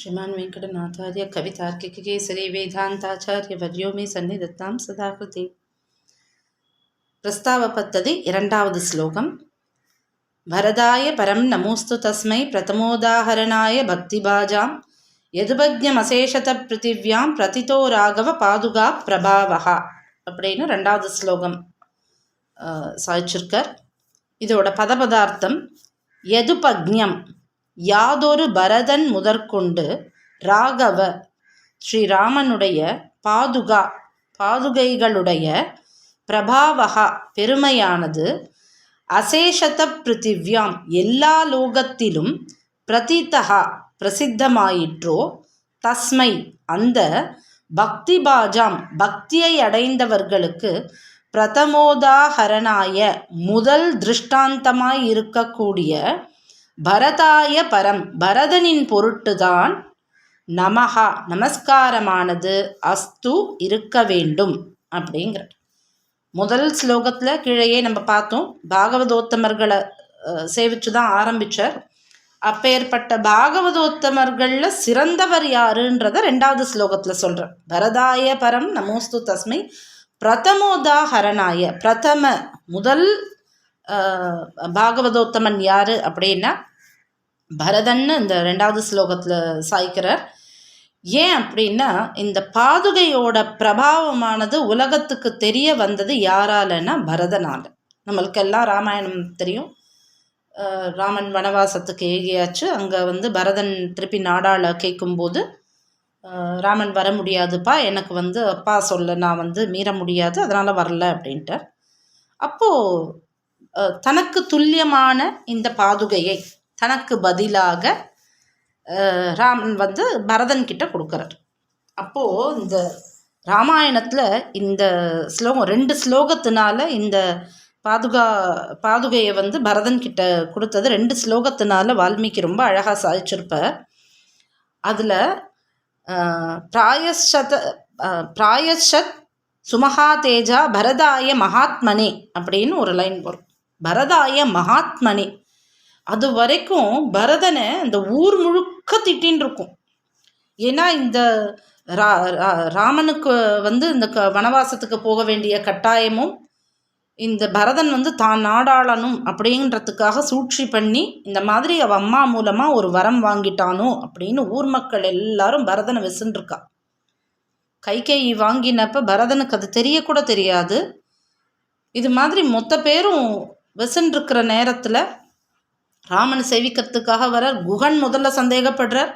श्रीमान् वेङ्कटनाथार्य कवितार्किककेसरी वेदान्ताचार्यवर्यो मे सन्निधत्तां सदा कृते प्रस्तावपद्धति இரண்டாவது ஸ்லோகம் வரதாய பரம் நமோஸ்து தஸ்மை பிரதமோதாஹரணாய பக்திபாஜாம் எதுபக்ஞமசேஷத பிருத்திவ்யாம் பிரதிதோ ராகவ பாதுகா பிரபாவகா அப்படின்னு ரெண்டாவது ஸ்லோகம் அஹ், சாய்ச்சிருக்கார் இதோட பதபதார்த்தம் எதுபக்ஞம் யாதொரு பரதன் முதற்கொண்டு ராகவ. ஸ்ரீராமனுடைய பாதுகா பாதுகைகளுடைய பிரபாவகா பெருமையானது அசேஷத பிருத்திவ்யாம் எல்லா லோகத்திலும் பிரதீத்தகா பிரசித்தமாயிற்றோ தஸ்மை. அந்த பக்தி பாஜாம் பக்தியை அடைந்தவர்களுக்கு பிரதமோதாகரனாய முதல் திருஷ்டாந்தமாய் இருக்கக்கூடிய பரதாய பரம் பரதனின் பொருட்டுதான் நமஹா நமஸ்காரமானது அஸ்து இருக்க வேண்டும் அப்படிங்கிற முதல் ஸ்லோகத்தில் கீழேயே நம்ம பார்த்தோம் பாகவதோத்தமர்களை சேவிச்சு தான் ஆரம்பித்தார் அப்பேற்பட்ட பாகவதோத்தமர்களில் சிறந்தவர் யாருன்றத ரெண்டாவது ஸ்லோகத்தில் சொல்கிறார் பரதாய பரம் நமோஸ்து தஸ்மை பிரதமோதாஹரணாய பிரதம முதல் பாகவதோத்தமன் யார் அப்படின்னா பரதன்னு இந்த ரெண்டாவது ஸ்லோகத்தில் சாய்க்கிறார். ஏன் அப்படின்னா இந்த பாதுகையோட பிரபாவமானது உலகத்துக்கு தெரிய வந்தது யாராலன்னா பரதனால. நம்மளுக்கெல்லாம் ராமாயணம் தெரியும். ராமன் வனவாசத்துக்கு ஏகியாச்சு. அங்கே வந்து பரதன் திருப்பி நாடாள கேட்கும்போது ராமன் வர முடியாதுப்பா எனக்கு வந்து அப்பா சொல்ல நான் வந்து மீற முடியாது அதனால் வரல அப்படின்ட்டார். அப்போது தனக்கு துல்லியமான இந்த பாதுகையை தனக்கு பதிலாக ராமன் வந்து பரதன் கிட்ட கொடுக்குறார். அப்போது இந்த ராமாயணத்தில் இந்த ஸ்லோகம் ரெண்டு ஸ்லோகத்தினால இந்த பாதுகா பாதுகையை வந்து பரதன் கிட்ட கொடுத்தது. ரெண்டு ஸ்லோகத்தினால வால்மீகி ரொம்ப அழகாக சாதிச்சிருப்பார் அதில் பிராயஷத பிராயஷத் சுமஹா தேஜா பரதாய மகாத்மனே அப்படின்னு ஒரு லைன் வரும். பரதாய மகாத்மனே. அது வரைக்கும் பரதனை இந்த ஊர் முழுக்க திட்டின்னு இருக்கும். ஏன்னா இந்த ரா ரா- ராமனுக்கு வந்து இந்த க வனவாசத்துக்கு போக வேண்டிய கட்டாயமும் இந்த பரதன் வந்து தான் நாடாளணும் அப்படின்றதுக்காக சூழ்ச்சி பண்ணி இந்த மாதிரி அவ அம்மா மூலமாக ஒரு வரம் வாங்கிட்டானோ அப்படின்னு ஊர் மக்கள் எல்லாரும் பரதனை விசுன்றிருக்கா கைகேயி வாங்கினப்ப பரதனுக்கு அது தெரியக்கூட தெரியாது. இது மாதிரி மொத்த பேரும் விசுன்றிருக்கிற நேரத்தில் ராமனை சேவிக்கிறதுக்காக வரார் குகன் முதல்ல சந்தேகப்படுறார்.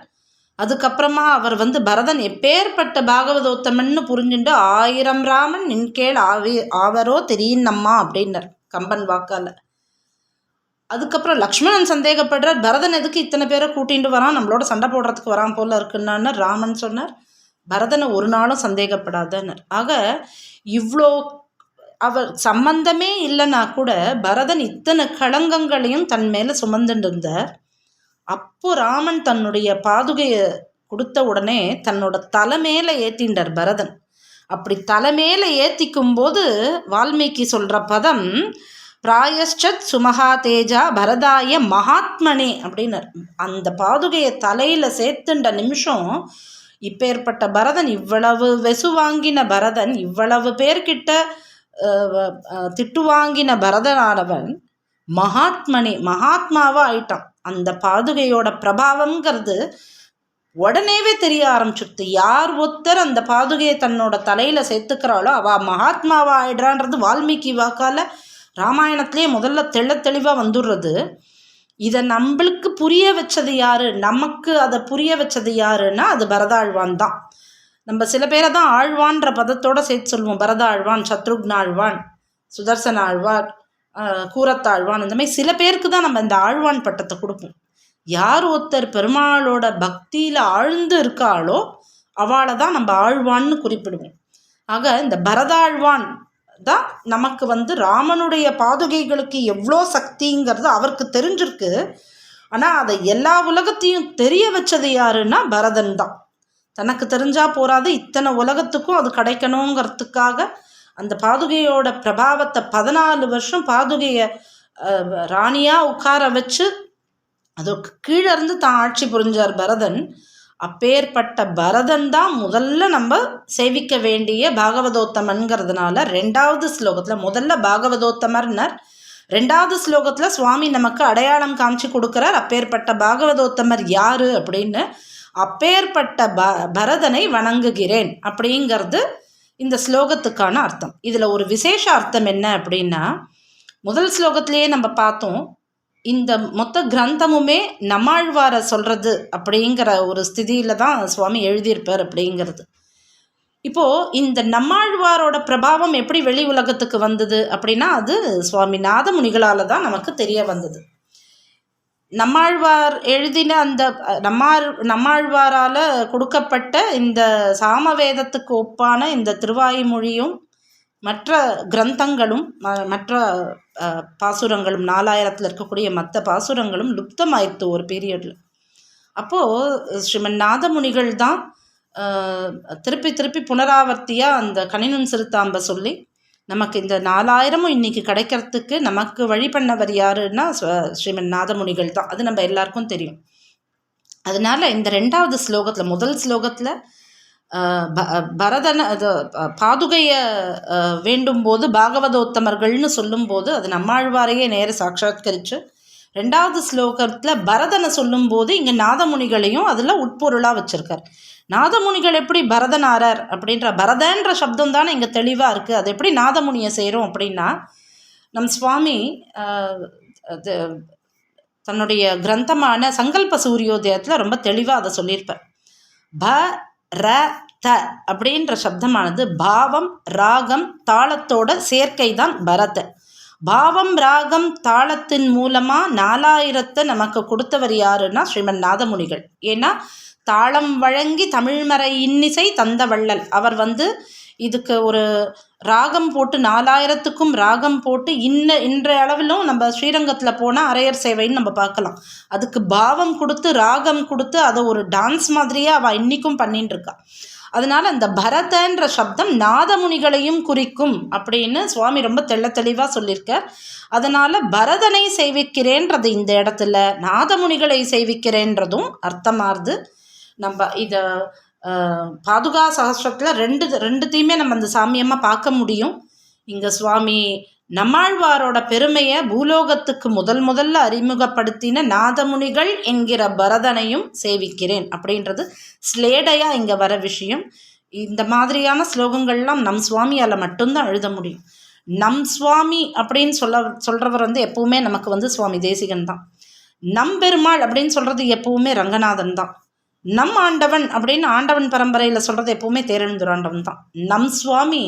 அதுக்கப்புறமா அவர் வந்து பரதன் எப்பேற்பட்ட பாகவதோத்தமன்னு புரிஞ்சுண்டு ஆயிரம் ராமன் நின்கேள் ஆவி ஆவரோ தெரியுன்னம்மா அப்படின்னார் கம்பன் வாக்கால். அதுக்கப்புறம் லக்ஷ்மணன் சந்தேகப்படுறார். பரதன் எதுக்கு இத்தனை பேரை கூட்டிகிட்டு வரான்? நம்மளோட சண்டை போடுறதுக்கு வரான் போல இருக்குன்னான்னு ராமன் சொன்னார். பரதனை ஒரு நாளும் சந்தேகப்படாதனர் ஆக இவ்வளோ அவர் சம்பந்தமே இல்லைன்னா கூட பரதன் இத்தனை களங்கங்களையும் தன் மேலே சுமந்துட்டு இருந்தார் அப்போ ராமன் தன்னுடைய பாதுகையை கொடுத்த உடனே தன்னோட தலை மேலே ஏத்திண்டார் பரதன். அப்படி தலை மேலே ஏத்திக்கும் போது வால்மீகி சொல்கிற பதம் பிராயஷ்சத் சுமகா தேஜா பரதாய மகாத்மனே அப்படின்னார். அந்த பாதுகையை தலையில் சேர்த்துண்ட நிமிஷம் இப்பேற்பட்ட பரதன் இவ்வளவு வெசு வாங்கின பரதன் இவ்வளவு பேர்கிட்ட திட்டு வாங்கின பரதனானவன் மகாத்மனி மகாத்மாவா ஆயிட்டான் அந்த பாதுகையோட பிரபாவம்ங்கிறது உடனேவே தெரிய ஆரம்பிச்சுடுது யார் ஒருத்தர் அந்த பாதுகையை தன்னோட தலையில சேர்த்துக்கிறாளோ அவ மகாத்மாவா ஆயிடுறான்றது வால்மீகி வாக்கால ராமாயணத்திலே முதல்ல தெள்ள தெளிவாக வந்துடுறது இதை நம்மளுக்கு புரிய வச்சது யாரு நமக்கு அதை புரிய வச்சது யாருன்னா அது பரதாழ்வான் தான் நம்ம சில பேரை தான் ஆழ்வான்ற பதத்தோட சேர்த்து சொல்லுவோம். பரதாழ்வான் சத்ருக்ன ஆழ்வான் சுதர்சன ஆழ்வார் கூரத்தாழ்வான் இந்த மாதிரி சில பேருக்கு தான் நம்ம இந்த ஆழ்வான் பட்டத்தை கொடுப்போம். யார் ஒருத்தர் பெருமாளோட பக்தியில் ஆழ்ந்து இருக்காளோ அவளை தான் நம்ம ஆழ்வான்னு குறிப்பிடுவோம். ஆக இந்த பரதாழ்வான் தான் நமக்கு வந்து ராமனுடைய பாதுகைகளுக்கு எவ்வளோ சக்திங்கிறது அவருக்கு தெரிஞ்சிருக்கு. ஆனால் அதை எல்லா உலகத்தையும் தெரிய வச்சது யாருன்னா பரதன் தான். தனக்கு தெரிஞ்சால் போறாது. இத்தனை உலகத்துக்கும் அது கிடைக்கணுங்கிறதுக்காக அந்த பாதுகையோட பிரபாவத்தை பதினாலு வருஷம் பாதுகையை ராணியாக உட்கார வச்சு அதுக்கு கீழே இருந்து தான் ஆட்சி புரிஞ்சார் பரதன். அப்பேற்பட்ட பரதன் தான் முதல்ல நம்ம சேவிக்க வேண்டிய பாகவதோத்தமன்கிறதுனால ரெண்டாவது ஸ்லோகத்தில் முதல்ல பாகவதோத்தமர்னர். ரெண்டாவது ஸ்லோகத்தில் சுவாமி நமக்கு அடையாளம் காமிச்சு கொடுக்குறார். அப்பேற்பட்ட பாகவதோத்தமர் யார் அப்படின்னு அப்பேற்பட்ட ப பரதனை வணங்குகிறேன் அப்படிங்கிறது இந்த ஸ்லோகத்துக்கான அர்த்தம். இதில் ஒரு விசேஷ அர்த்தம் என்ன அப்படின்னா முதல் ஸ்லோகத்திலேயே நம்ம பார்த்தோம் இந்த மொத்த கிரந்தமுமே நம்மாழ்வாரை சொல்கிறது அப்படிங்கிற ஒரு ஸ்திதியில் தான் சுவாமி எழுதியிருப்பார் அப்படிங்கிறது. இப்போது இந்த நம்மாழ்வாரோட பிரபாவம் எப்படி வெளி உலகத்துக்கு வந்தது அப்படின்னா அது சுவாமி நாதமுனிகளால் தான் நமக்கு தெரிய வந்தது. நம்மாழ்வார் எழுதின அந்த நம்மார் நம்மாழ்வாரால் கொடுக்கப்பட்ட இந்த சாமவேதத்துக்கு ஒப்பான இந்த திருவாய்மொழியும் மற்ற கிரந்தங்களும் மற்ற பாசுரங்களும் நாலாயிரத்தில் இருக்கக்கூடிய மற்ற பாசுரங்களும் லுப்தமாயிடுத்து ஒரு பீரியடில் அப்போது ஸ்ரீமன் நாதமுனிகள் தான் திருப்பி திருப்பி புனராவர்த்தியாக அந்த கணினன் சிறுத்தாம்ப சொல்லி நமக்கு இந்த நாலாயிரமும் இன்றைக்கி கிடைக்கிறதுக்கு நமக்கு வழி பண்ணவர் யாருன்னா ஸ்ரீமன் நாதமுனிகள் தான். அது நம்ம எல்லாருக்கும் தெரியும். அதனால் இந்த ரெண்டாவது ஸ்லோகத்தில் முதல் ஸ்லோகத்தில் பரதன அது பாதுகையை வேண்டும் போது பாகவதோத்தமர்கள்னு சொல்லும்போது அது நம்மாழ்வாரையே நேர சாட்சாத்கரித்து ரெண்டாவது ஸ்லோகத்தில் பரதனை சொல்லும்போது இங்கே நாதமுனிகளையும் அதில் உட்பொருளாக வச்சுருக்கார். நாதமுனிகள் எப்படி பரதனாரர் அப்படின்ற பரதன்ற சப்தம் தானே இங்கே தெளிவாக இருக்குது அது எப்படி நாதமுனியை செய்கிறோம் அப்படின்னா நம் சுவாமி அது தன்னுடைய கிரந்தமான சங்கல்ப சூரியோதயத்தில் ரொம்ப தெளிவாக அதை சொல்லியிருப்பார். ப ர த அப்படின்ற சப்தமானது பாவம் ராகம் தாளத்தோட சேர்க்கை தான் பரத. பாவம் ராகம் தாளத்தின் மூலமாக நாலாயிரத்தை நமக்கு கொடுத்தவர் யாருன்னா ஸ்ரீமன் நாதமுனிகள். ஏன்னா தாளம் வழங்கி தமிழ்மறை இன்னிசை தந்த வள்ளல். அவர் வந்து இதுக்கு ஒரு ராகம் போட்டு நாலாயிரத்துக்கும் ராகம் போட்டு இன்ன இன்றைய அளவிலும் நம்ம ஸ்ரீரங்கத்தில் போனால் அரையர் சேவைன்னு நம்ம பார்க்கலாம். அதுக்கு பாவம் கொடுத்து ராகம் கொடுத்து அதை ஒரு டான்ஸ் மாதிரியே அவள் இன்றைக்கும் பண்ணின்னு இருக்கா. அதனால் அந்த பரதன்ற சப்தம் நாதமுனிகளையும் குறிக்கும் அப்படின்னு சுவாமி ரொம்ப தெள்ள தெளிவாக சொல்லியிருக்கார். அதனால் பரதனை செய்விக்கிறேன்றது இந்த இடத்துல நாதமுனிகளை செய்விக்கிறேன்றதும் அர்த்தமாகுது நம்ம இதை பாதுகா சகஸ்ரத்தில் ரெண்டு ரெண்டுத்தையுமே நம்ம அந்த சாமியமாக பார்க்க முடியும். இங்கே சுவாமி நம்மாழ்வாரோட பெருமையை பூலோகத்துக்கு முதல் முதல்ல அறிமுகப்படுத்தின நாதமுனிகள் என்கிற பரதனையும் சேவிக்கிறேன் அப்படின்றது ஸ்லேடையாக இங்கே வர விஷயம். இந்த மாதிரியான ஸ்லோகங்கள்லாம் நம் சுவாமியால் மட்டும்தான் எழுத முடியும். நம் சுவாமி அப்படின்னு சொல்ல சொல்கிறவர் வந்து எப்பவுமே நமக்கு வந்து சுவாமி தேசிகன் தான் நம் பெருமாள் அப்படின்னு சொல்கிறது எப்பவுமே ரங்கநாதன் தான் நம் ஆண்டவன் அப்படின்னு ஆண்டவன் பரம்பரையில் சொல்கிறது எப்போவுமே தேரெழுந்துராண்டவன் தான். நம் சுவாமி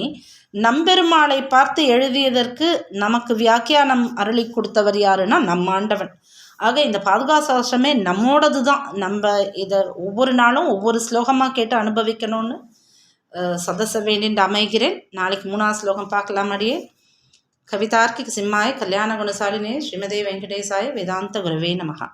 நம்பெருமாளை பார்த்து எழுதியதற்கு நமக்கு வியாக்கியானம் அருளி கொடுத்தவர் யாருன்னா நம் ஆண்டவன். ஆக இந்த பாதுகாசாசமே நம்மோடது தான் நம்ம இதை ஒவ்வொரு நாளும் ஒவ்வொரு ஸ்லோகமாக கேட்டு அனுபவிக்கணும்னு சதச வேண்டின் அமைகிறேன். நாளைக்கு மூணாவது ஸ்லோகம் பார்க்கலாம் அடியே. கவிதார்க்கிக் சிம்மாய கல்யாண குணசாலினே ஸ்ரீமதே வெங்கடேசாய வேதாந்த குருவே நமகா.